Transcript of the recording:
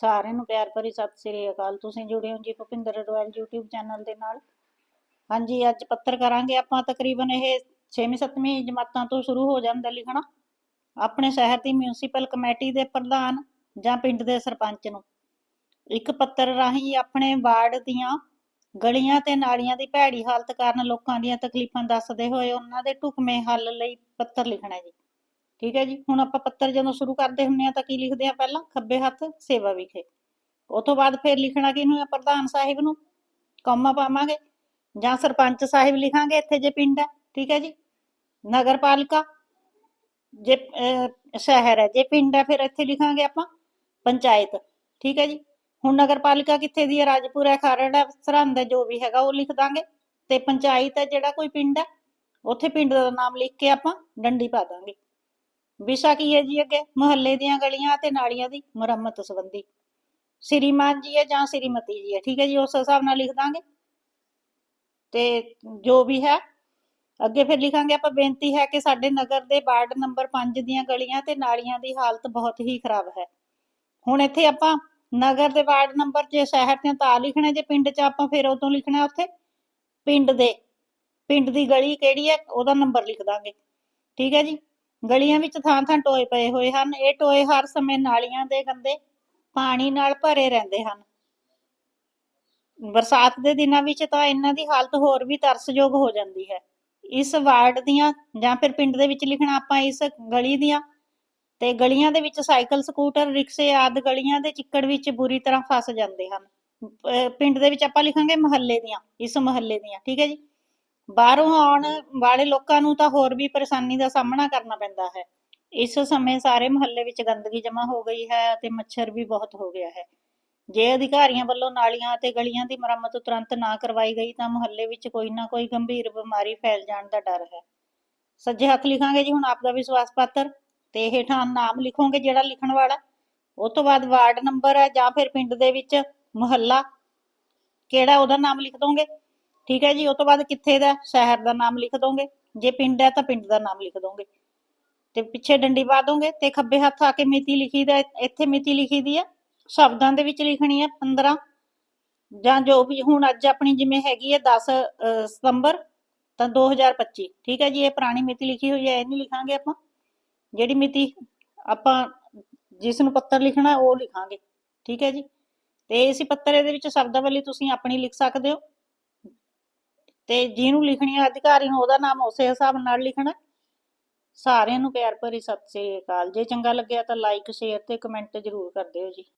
ਸਾਰਿਆਂ ਨੂੰ ਪਿਆਰ ਭਰੀ ਸਤਿ ਸ੍ਰੀ ਅਕਾਲ। ਤੁਸੀਂ ਜੁੜੇ ਹੋ ਜੀ ਭੁਪਿੰਦਰ ਰੋਇਲ YouTube ਚੈਨਲ ਦੇ ਨਾਲ। ਹਾਂਜੀ, ਅੱਜ ਪੱਤਰ ਕਰਾਂਗੇ ਆਪਾਂ। ਤਕਰੀਬਨ ਇਹ 6ਵੀਂ 7ਵੀਂ ਜਮਾਤਾਂ ਤੋਂ ਸ਼ੁਰੂ ਹੋ ਜਾਂਦਾ ਲਿਖਣਾ। ਆਪਣੇ ਸ਼ਹਿਰ ਦੀ ਮਿਊਨਿਸਪਲ ਕਮੇਟੀ ਦੇ ਪ੍ਰਧਾਨ ਜਾਂ ਪਿੰਡ ਦੇ ਸਰਪੰਚ ਨੂੰ। ਇੱਕ ਪੱਤਰ ਰਾਹੀਂ ਆਪਣੇ ਵਾਰਡ ਦੀਆਂ ਗਲੀਆਂ ਤੇ ਨਾਲੀਆਂ ਦੀ ਭੈੜੀ ਹਾਲਤ ਕਾਰਨ ਲੋਕਾਂ ਦੀਆਂ ਤਕਲੀਫਾਂ ਦੱਸਦੇ ਹੋਏ ਉਹਨਾਂ ਦੇ ਢੁਕਵੇਂ ਹੱਲ ਲਈ ਪੱਤਰ ਲਿਖਣਾ ਜੀ। ਠੀਕ ਹੈ ਜੀ, ਹੁਣ ਆਪਾਂ ਪੱਤਰ ਜਦੋਂ ਸ਼ੁਰੂ ਕਰਦੇ ਹੁੰਨੇ ਆ ਤਾਂ ਕੀ ਲਿਖਦੇ ਆ ਪਹਿਲਾਂ? ਖੱਬੇ ਹੱਥ ਸੇਵਾ ਵਿਖੇ। ਉਹ ਤੋਂ ਬਾਅਦ ਫਿਰ ਲਿਖਣਾ ਕਿਹਨੂੰ ਹੈ? ਪ੍ਰਧਾਨ ਸਾਹਿਬ ਨੂੰ। ਕੌਮਾ ਪਾਵਾਂਗੇ। ਜਾਂ ਸਰਪੰਚ ਸਾਹਿਬ ਲਿਖਾਂਗੇ, ਇੱਥੇ ਜੇ ਪਿੰਡ ਹੈ। ਠੀਕ ਹੈ ਜੀ? ਨਗਰ ਪਾਲਿਕਾ ਜੇ ਸ਼ਹਿਰ ਹੈ। ਜੇ ਪਿੰਡ ਹੈ, ਫਿਰ ਇੱਥੇ ਲਿਖਾਂਗੇ ਆਪਾਂ ਪੰਚਾਇਤ। ਠੀਕ ਹੈ ਜੀ? ਹੁਣ ਨਗਰ ਪਾਲਿਕਾ ਕਿੱਥੇ ਦੀ ਹੈ? ਰਾਜਪੁਰ ਹੈ, ਖਰੜ ਹੈ, ਸਰਹੰਦ ਹੈ, ਜੋ ਵੀ ਹੈਗਾ ਉਹ ਲਿਖ ਦਾਂਗੇ। ਤੇ ਪੰਚਾਇਤ ਹੈ ਜਿਹੜਾ ਕੋਈ ਪਿੰਡ ਹੈ, ਉੱਥੇ ਪਿੰਡ ਦਾ ਨਾਮ ਲਿਖ ਕੇ ਆਪਾਂ ਡੰਡੀ ਪਾ ਦਾਂਗੇ। ਵਿਸ਼ਾ ਕੀ ਹੈ ਜੀ ਅੱਗੇ? ਮੁਹੱਲੇ ਦੀਆਂ ਗਲੀਆਂ ਤੇ ਨਾਲੀਆਂ ਦੀ ਮੁਰੰਮਤ ਸੰਬੰਧੀ। ਸ਼੍ਰੀਮਾਨ ਜੀ ਹੈ ਜਾਂ ਸ਼੍ਰੀਮਤੀ ਜੀ ਹੈ? ਠੀਕ ਹੈ ਜੀ, ਉਸ ਹਿਸਾਬ ਨਾਲ ਲਿਖ ਦਾਂਗੇ। ਤੇ ਜੋ ਵੀ ਹੈ, ਅੱਗੇ ਫਿਰ ਲਿਖਾਂਗੇ ਆਪਾਂ, ਬੇਨਤੀ ਹੈ ਕਿ ਸਾਡੇ ਨਗਰ ਦੇ ਵਾਰਡ ਨੰਬਰ 5 ਦੀਆਂ ਗਲੀਆਂ ਤੇ ਨਾਲੀਆਂ ਦੀ ਹਾਲਤ ਬਹੁਤ ਹੀ ਖਰਾਬ ਹੈ। ਹੁਣ ਇੱਥੇ ਆਪਾਂ ਨਗਰ ਦੇ ਵਾਰਡ ਨੰਬਰ ਜੇ ਸ਼ਹਿਰ ਤੇ ਤਾਂ ਲਿਖਣਾ, ਜੇ ਪਿੰਡ 'ਚ ਆਪਾਂ ਫਿਰ ਉਦੋਂ ਲਿਖਣਾ ਉੱਥੇ? ਪਿੰਡ ਦੇ। ਪਿੰਡ ਦੀ ਗਲੀ ਕਿਹੜੀ ਹੈ, ਉਹਦਾ ਨੰਬਰ ਲਿਖ ਦਾਂਗੇ। ਠੀਕ ਹੈ ਜੀ? ਗਲੀਆਂ ਵਿੱਚ ਥਾਂ ਥਾਂ ਟੋਏ ਪਏ ਹੋਏ ਹਨ। ਇਹ ਟੋਏ ਹਰ ਸਮੇਂ ਨਾਲੀਆਂ ਦੇ ਗੰਦੇ ਪਾਣੀ ਨਾਲ ਭਰੇ ਰਹਿੰਦੇ ਹਨ। ਬਰਸਾਤ ਦੇ ਦਿਨਾਂ ਵਿੱਚ ਤਾਂ ਇਹਨਾਂ ਦੀ ਹਾਲਤ ਹੋਰ ਵੀ ਤਰਸਯੋਗ ਹੋ ਜਾਂਦੀ ਹੈ। ਇਸ ਵਾਰਡ ਦੀਆਂ ਜਾਂ ਫਿਰ ਪਿੰਡ ਦੇ ਵਿੱਚ ਲਿਖਣਾ ਆਪਾਂ ਇਸ ਗਲੀ ਦੀਆਂ ਤੇ ਗਲੀਆਂ ਦੇ ਵਿੱਚ ਸਾਈਕਲ, ਸਕੂਟਰ, ਰਿਕਸ਼ੇ ਆਦਿ ਗਲੀਆਂ ਦੇ ਚਿੱਕੜ ਵਿੱਚ ਬੁਰੀ ਤਰ੍ਹਾਂ ਫਸ ਜਾਂਦੇ ਹਨ। ਪਿੰਡ ਦੇ ਵਿੱਚ ਆਪਾਂ ਲਿਖਾਂਗੇ ਮਹੱਲੇ ਦੀਆਂ, ਇਸ ਮਹੱਲੇ ਦੀਆਂ, ਠੀਕ ਹੈ ਜੀ? ਬਾਹਰੋਂ ਆਉਣ ਵਾਲੇ ਲੋਕਾਂ ਨੂੰ ਤਾਂ ਹੋਰ ਵੀ ਪਰੇਸ਼ਾਨੀ ਦਾ ਸਾਹਮਣਾ ਕਰਨਾ ਪੈਂਦਾ ਹੈ। ਇਸ ਸਮੇਂ ਸਾਰੇ ਮੁਹੱਲੇ ਵਿੱਚ ਗੰਦਗੀ ਜਮ੍ਹਾਂ ਹੋ ਗਈ ਹੈ ਅਤੇ ਮੱਛਰ ਵੀ ਬਹੁਤ ਹੋ ਗਿਆ ਹੈ। ਜੇ ਅਧਿਕਾਰੀਆਂ ਵੱਲੋਂ ਨਾਲੀਆਂ ਅਤੇ ਗਲੀਆਂ ਦੀ ਮੁਰੰਮਤ ਤੁਰੰਤ ਨਾ ਕਰਵਾਈ ਗਈ ਤਾਂ ਮੁਹੱਲੇ ਵਿੱਚ ਕੋਈ ਨਾ ਕੋਈ ਗੰਭੀਰ ਬਿਮਾਰੀ ਫੈਲ ਜਾਣ ਦਾ ਡਰ ਹੈ। ਸੱਜੇ ਹੱਥ ਲਿਖਾਂਗੇ ਜੀ, ਹੁਣ ਆਪ ਦਾ ਵਿਸ਼ਵਾਸ ਪੱਤਰ ਤੇ ਹੇਠਾਂ ਨਾਮ ਲਿਖੋਗੇ ਜਿਹੜਾ ਲਿਖਣ ਵਾਲਾ। ਉਸ ਤੋਂ ਬਾਅਦ ਵਾਰਡ ਨੰਬਰ ਹੈ ਜਾਂ ਫਿਰ ਪਿੰਡ ਦੇ ਵਿੱਚ ਮੁਹੱਲਾ। ਕਿਹੜਾ ਉਹਦਾ ਨਾਮ ਲਿਖ ਦੋਗੇ? ਠੀਕ ਹੈ ਜੀ ਉਸ ਤੋਂ ਬਾਅਦ ਕਿੱਥੇ ਦਾ ਸ਼ਹਿਰ ਦਾ ਨਾਮ ਲਿਖ ਦੋਗੇ? ਜੇ ਪਿੰਡ ਹੈ ਤਾਂ ਪਿੰਡ ਦਾ ਨਾਮ ਲਿਖ ਦੋਗੇ। ਤੇ ਪਿੱਛੇ ਡੰਡੀ ਪਾ ਦੋਗੇ ਤੇ ਖੱਬੇ ਹੱਥ ਆ ਕੇ ਮਿਤੀ ਲਿਖੀ ਦਾ, ਇੱਥੇ ਮਿਤੀ ਲਿਖੀ ਦੀ ਆ। ਸ਼ਬਦਾਂ ਦੇ ਵਿੱਚ ਲਿਖਣੀ ਹੈ 15 ਜਾਂ ਜੋ ਵੀ ਹੁਣ ਅੱਜ ਆਪਣੀ ਜਿਵੇਂ ਹੈਗੀ ਹੈ 10 ਸਤੰਬਰ, ਤਾਂ 2025 ਠੀਕ ਹੈ ਜੀ, ਇਹ ਪੁਰਾਣੀ ਮਿਤੀ ਲਿਖੀ ਹੋਈ ਹੈ ਇਹ ਨਹੀਂ ਲਿਖਾਂਗੇ ਆਪਾਂ। ਜਿਹੜੀ ਮਿਤੀ ਆਪਾਂ ਜਿਸ ਨੂੰ ਪੱਤਰ ਲਿਖਣਾ, ਉਹ ਲਿਖਾਂਗੇ। ਠੀਕ ਹੈ ਜੀ। ਤੇ ਇਸ ਪੱਤਰ ਦੇ ਵਿੱਚ ਸ਼ਬਦਾਵਲੀ ਤੁਸੀਂ ਆਪਣੀ ਲਿਖ ਸਕਦੇ ਹੋ। ਤੇ ਜਿਹਨੂੰ ਲਿਖਣੀ ਹੈ ਅਧਿਕਾਰੀ ਨੂੰ ਉਹਦਾ ਨਾਮ ਉਸੇ ਹਿਸਾਬ ਨਾਲ ਲਿਖਣਾ। ਸਾਰਿਆਂ ਨੂੰ ਪਿਆਰ ਭਰੀ ਸਤਿ ਸ੍ਰੀ ਅਕਾਲ। ਜੇ ਚੰਗਾ ਲੱਗਿਆ ਤਾਂ ਲਾਈਕ ਸ਼ੇਅਰ ਤੇ ਕਮੈਂਟ ਜ਼ਰੂਰ ਕਰ ਦਿਓ ਜੀ।